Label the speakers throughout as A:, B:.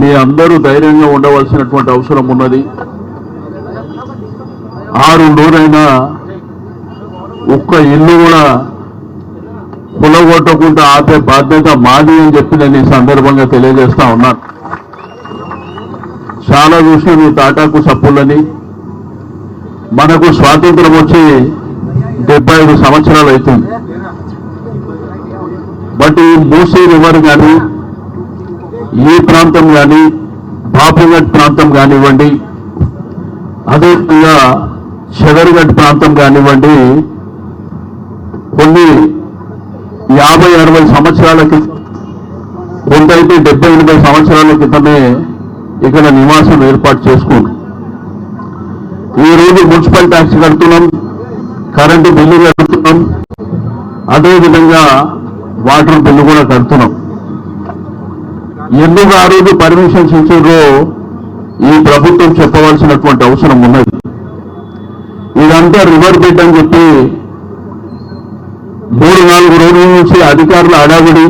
A: మీ అందరూ ధైర్యంగా ఉండవలసినటువంటి అవసరం ఉన్నది. ఆరు రోజైనా ఒక్క ఇల్లు కూడా కులగొట్టకుండా ఆపే బాధ్యత మాది అని చెప్పి నేను ఈ సందర్భంగా తెలియజేస్తా ఉన్నాను చాలా చూసిన మీ తాటాకు సప్పులని మనకు స్వాతంత్రం వచ్చి డెబ్బై ఐదు సంవత్సరాలు అవుతుంది బట్ ఈ మూసీ రివర్ కానీ ఈ ప్రాంతం కానీ బాపుఘట్ ప్రాంతం కానివ్వండి అదేవిధంగా షదర్గఢ్ ప్రాంతం కానివ్వండి కొన్ని యాభై అరవై సంవత్సరాల క్రితం కొంతైతే డెబ్బై ఎనభై సంవత్సరాల క్రితమే ఇక్కడ నివాసం ఏర్పాటు చేసుకున్నాం. ఈ రోజు మున్సిపల్ ట్యాక్స్ కడుతున్నాం కరెంటు బిల్లు కడుతున్నాం అదేవిధంగా వాటర్ బిల్లు కూడా కడుతున్నాం. ఎందుకు ఆ రోజు పర్మిషన్స్ ఇచ్చిండ్రో ఈ ప్రభుత్వం చెప్పవలసినటువంటి అవసరం ఉన్నది. ఇదంతా రివర్ బెడ్ అని చెప్పి మూడు నాలుగు రోజుల నుంచి అధికారుల అడావిడి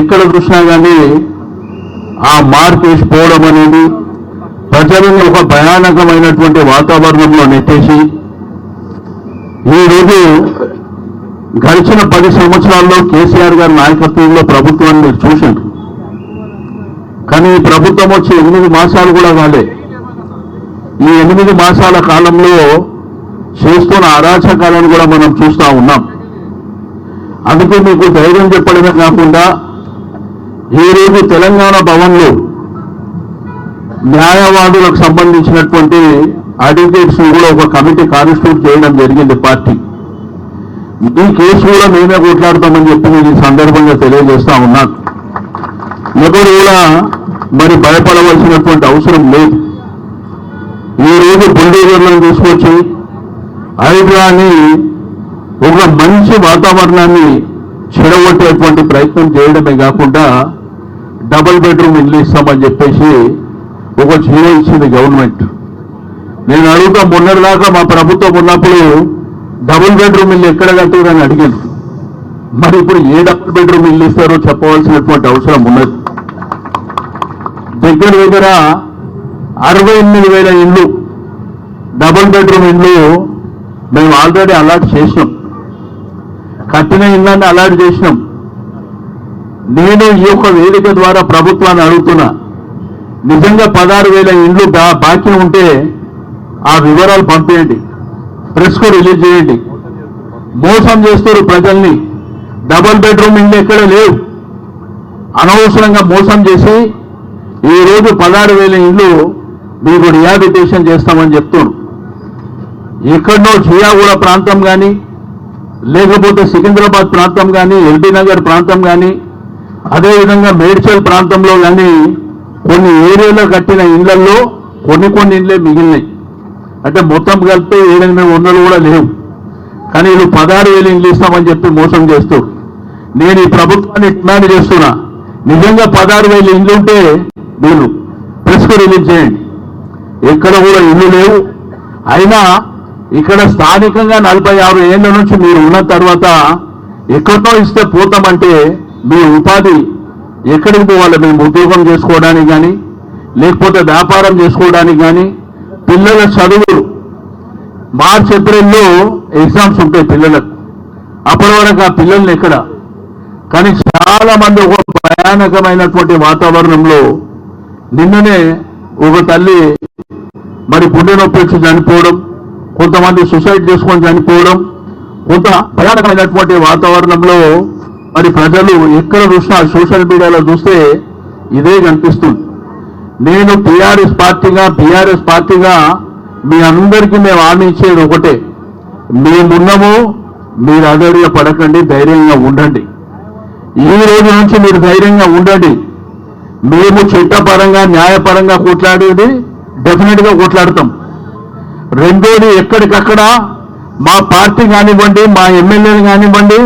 A: ఎక్కడ చూసినా కానీ ఆ మార్క్ వేసిపోవడం అనేది ప్రజలను ఒక భయానకమైనటువంటి వాతావరణంలో నెట్టేసి ఈరోజు గడిచిన పది సంవత్సరాల్లో కేసీఆర్ గారి నాయకత్వంలో ప్రభుత్వాన్ని మీరు చూశారు. కానీ ఈ ప్రభుత్వం వచ్చి ఎనిమిది మాసాలు కూడా కాలే. ఈ ఎనిమిది మాసాల కాలంలో చేస్తున్న అరాచకాలను కూడా మనం చూస్తా ఉన్నాం. అందుకే మీకు ధైర్యం చెప్పడమే కాకుండా ఈరోజు రోజు తెలంగాణ భవన్లో న్యాయవాదులకు సంబంధించినటువంటి అడ్వకేట్స్ కూడా ఒక కమిటీ కాన్స్టిట్యూట్ చేయడం జరిగింది పార్టీ. ఈ కేసు కూడా మేమే కొట్లాడతామని చెప్పి నేను ఈ సందర్భంగా తెలియజేస్తా ఉన్నాను. ఎవరు కూడా మరి భయపడవలసినటువంటి అవసరం లేదు. ఈ రోజు బుల్డోజర్లను తీసుకొచ్చి హైడ్రాని ఒక మంచి వాతావరణాన్ని చెడగొట్టేటువంటి ప్రయత్నం చేయడమే కాకుండా డబుల్ బెడ్రూమ్ ఇల్లు ఇస్తామని చెప్పేసి ఒక జీవో ఇచ్చింది గవర్నమెంట్. నేను అడుగుతా మొన్నటిదాకా మా ప్రభుత్వం ఉన్నప్పుడు డబుల్ బెడ్రూమ్ ఇల్లు ఎక్కడ కట్టారని అడిగాను. మరి ఇప్పుడు ఏ డబుల్ బెడ్రూమ్ ఇల్లు ఇస్తారో చెప్పవలసినటువంటి అవసరం ఉన్నది. దగ్గర దగ్గర అరవై ఎనిమిది వేల ఇండ్లు డబుల్ బెడ్రూమ్ ఇండ్లు మేము ఆల్రెడీ అలాట్ చేసినాం. కట్టిన ఇళ్ళని అలాట్ చేసినాం. నేను ఈ యొక్క వేదిక ద్వారా ప్రభుత్వాన్ని అడుగుతున్నా నిజంగా పదహారు వేల ఇండ్లు బాకీ ఉంటే ఆ వివరాలు పంపేయండి ప్రెస్కు రిలీజ్ చేయండి. మోసం చేస్తారు ప్రజల్ని. డబుల్ బెడ్రూమ్ ఇండ్లు ఎక్కడ లేవు. అనవసరంగా మోసం చేసి ఈ రోజు పదహారు వేల ఇండ్లు మీకు రిహాబిటేషన్ చేస్తామని చెప్తున్నారు. ఎక్కడనో చియాగూడ ప్రాంతం కానీ లేకపోతే సికింద్రాబాద్ ప్రాంతం కానీ ఎల్బీ నగర్ ప్రాంతం కానీ అదేవిధంగా మేడ్చల్ ప్రాంతంలో కానీ కొన్ని ఏరియాలో కట్టిన ఇళ్ళలో కొన్ని కొన్ని ఇండ్లే మిగిలినాయి. అంటే మొత్తం కలిపి ఏడెనిమిది వందలు కూడా లేవు. కానీ వీళ్ళు పదహారు వేలు ఇండ్లు ఇస్తామని చెప్పి మోసం చేస్తారు నేను ఈ ప్రభుత్వాన్ని డిమాండ్ చేస్తున్నా. నిజంగా పదహారు వేలు ఇండ్లు ఉంటే మీరు ప్రెస్కు రిలీజ్ చేయండి. ఎక్కడ కూడా ఇల్లు లేవు. అయినా ఇక్కడ స్థానికంగా నలభై ఆరు ఏళ్ళ నుంచి మీరు ఉన్న తర్వాత ఎక్కడో ఇస్తే పోతామంటే మీ ఉపాధి ఎక్కడికి పోవాలి? మేము ఉద్యోగం చేసుకోవడానికి కానీ లేకపోతే వ్యాపారం చేసుకోవడానికి కానీ పిల్లల చదువులు మార్చ్ ఏప్రిల్లో ఎగ్జామ్స్ ఉంటాయి పిల్లలకు. అప్పటి వరకు ఆ పిల్లల్ని ఎక్కడ కానీ చాలా మంది ఒక భయానకమైనటువంటి వాతావరణంలో నిన్ననే ఒక తల్లి మరి గుండె నొప్పి వచ్చి చనిపోవడం కొంతమంది సుసైడ్ చేసుకొని చనిపోవడం కొంత భయానకమైనటువంటి వాతావరణంలో మరి ప్రజలు ఎక్కడ చూసినా సోషల్ మీడియాలో చూస్తే ఇదే కనిపిస్తుంది. నేను టీఆర్ఎస్ పార్టీగా బీఆర్ఎస్ పార్టీగా మీ అందరికీ మేము హామీ ఇచ్చేది ఒకటే. మేమున్నాము మీరు అధైర్య పడకండి ధైర్యంగా ఉండండి. ఈ రోజు నుంచి మీరు ధైర్యంగా ఉండండి. మేము చట్టపరంగా న్యాయపరంగా కొట్లాడేది డెఫినెట్గా కొట్లాడతాం. రెండోది ఎక్కడికక్కడ మా పార్టీ కానివ్వండి మా ఎమ్మెల్యేలు కానివ్వండి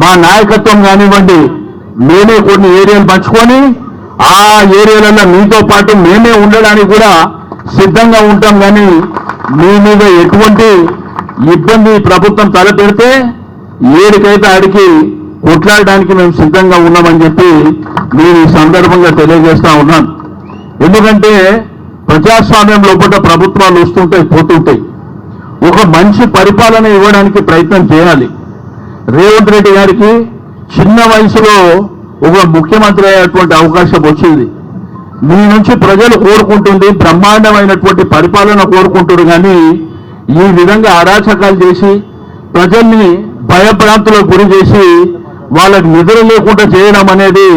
A: మా నాయకత్వం కానివ్వండి మేమే కొన్ని ఏరియాలు పంచుకొని ఆ ఏరియాలలో మీతో పాటు మేమే ఉండడానికి కూడా సిద్ధంగా ఉంటాం. కానీ మీ మీద ఎటువంటి ఇబ్బంది ప్రభుత్వం తలపెడితే ఏడికైతే అడిగి కొట్లాడడానికి మేము సిద్ధంగా ఉన్నామని చెప్పి నేను ఈ సందర్భంగా తెలియజేస్తా ఉన్నాను. ఎందుకంటే ప్రజాస్వామ్యం లోపల ప్రభుత్వాలు వస్తుంటాయి పోతుంటాయి. ఒక మంచి పరిపాలన ఇవ్వడానికి ప్రయత్నం చేయాలి. రేవంత్ రెడ్డి గారికి చిన్న వయసులో ఒక ముఖ్యమంత్రి అయ్యేటువంటి అవకాశం వచ్చింది. మీ నుంచి ప్రజలు కోరుకుంటుంది బ్రహ్మాండమైనటువంటి పరిపాలన కోరుకుంటారు కానీ ఈ విధంగా అరాచకాలు చేసి ప్రజల్ని భయభ్రాంతులకు గురి చేసి వాళ్ళకి నిద్ర లేకుండా చేయడం అనేది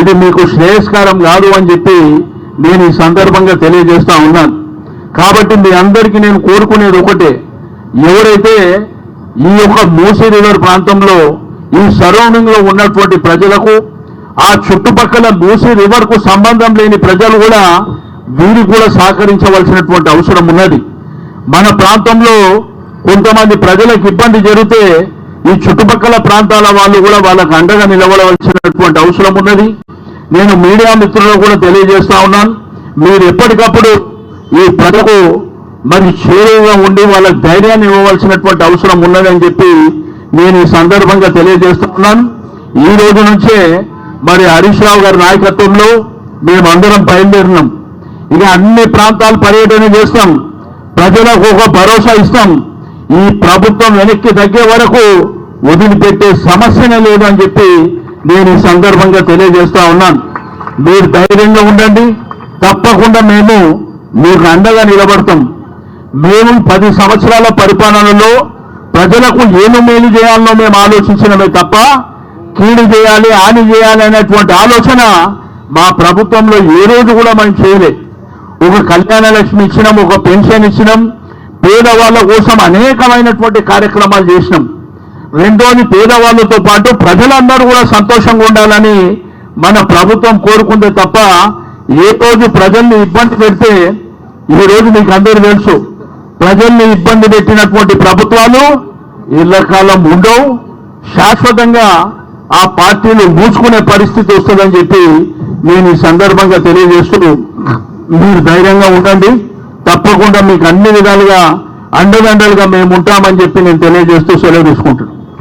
A: ఇది మీకు శ్రేయస్కరం కాదు అని చెప్పి నేను ఈ సందర్భంగా తెలియజేస్తా ఉన్నాను. కాబట్టి మీ అందరికీ నేను కోరుకునేది ఒకటే. ఎవరైతే ఈ యొక్క మూసీ రివర్ ప్రాంతంలో ఈ సరౌండింగ్లో ఉన్నటువంటి ప్రజలకు ఆ చుట్టుపక్కల మూసీ రివర్కు సంబంధం లేని ప్రజలు కూడా వీరికి కూడా సహకరించవలసినటువంటి అవసరం ఉన్నది. మన ప్రాంతంలో కొంతమంది ప్రజలకు ఇబ్బంది జరిగితే ఈ చుట్టుపక్కల ప్రాంతాల వాళ్ళు కూడా వాళ్ళకు అండగా నిలబడవలసినటువంటి అవసరం ఉన్నది. నేను మీడియా మిత్రులకు కూడా తెలియజేస్తా ఉన్నాను. మీరు ఎప్పటికప్పుడు ఈ ప్రజలకు మరి చేరువుగా ఉండి వాళ్ళకి ధైర్యాన్ని ఇవ్వవలసినటువంటి అవసరం ఉన్నదని చెప్పి నేను ఈ సందర్భంగా తెలియజేస్తున్నాను ఈ రోజు నుంచే మరి హరీష్ రావు గారి నాయకత్వంలో మేమందరం బయలుదేరినాం. ఇక అన్ని ప్రాంతాలు పర్యటన చేస్తాం. ప్రజలకు ఒక భరోసా ఇస్తాం. ఈ ప్రభుత్వం వెనక్కి తగ్గే వరకు వదిలిపెట్టే సమస్యనే లేదు అని చెప్పి నేను ఈ సందర్భంగా తెలియజేస్తా ఉన్నాను. మీరు ధైర్యంగా ఉండండి. తప్పకుండా మేము మీకు అండగా నిలబడతాం. మేము పది సంవత్సరాల పరిపాలనలో ప్రజలకు ఏమి మేలు చేయాలనో మేము ఆలోచించినమే తప్ప కీడు చేయాలి హాని చేయాలి అనేటువంటి ఆలోచన మా ప్రభుత్వంలో ఏ రోజు కూడా మనం చేయలే ఒక కళ్యాణ లక్ష్మి ఇచ్చినాం ఒక పెన్షన్ ఇచ్చినాం పేదవాళ్ళ కోసం అనేకమైనటువంటి కార్యక్రమాలు చేసినాం. రెండోది పేదవాళ్ళతో పాటు ప్రజలందరూ కూడా సంతోషంగా ఉండాలని మన ప్రభుత్వం కోరుకుంటే తప్ప ఏ రోజు ప్రజల్ని ఇబ్బంది పెడితే ఈ రోజు మీకు అందరూ తెలుసు ప్రజల్ని ఇబ్బంది పెట్టినటువంటి ప్రభుత్వాలు ఇళ్ళకాలం ఉండవు. శాశ్వతంగా ఆ పార్టీలు మూసుకునే పరిస్థితి వస్తుందని చెప్పి నేను ఈ సందర్భంగా తెలియజేస్తూ మీరు ధైర్యంగా ఉండండి. తప్పకుండా మీకు అన్ని విధాలుగా అండదండలుగా మేము ఉంటామని చెప్పి నేను తెలియజేస్తూ సెలవు తీసుకుంటున్నాను.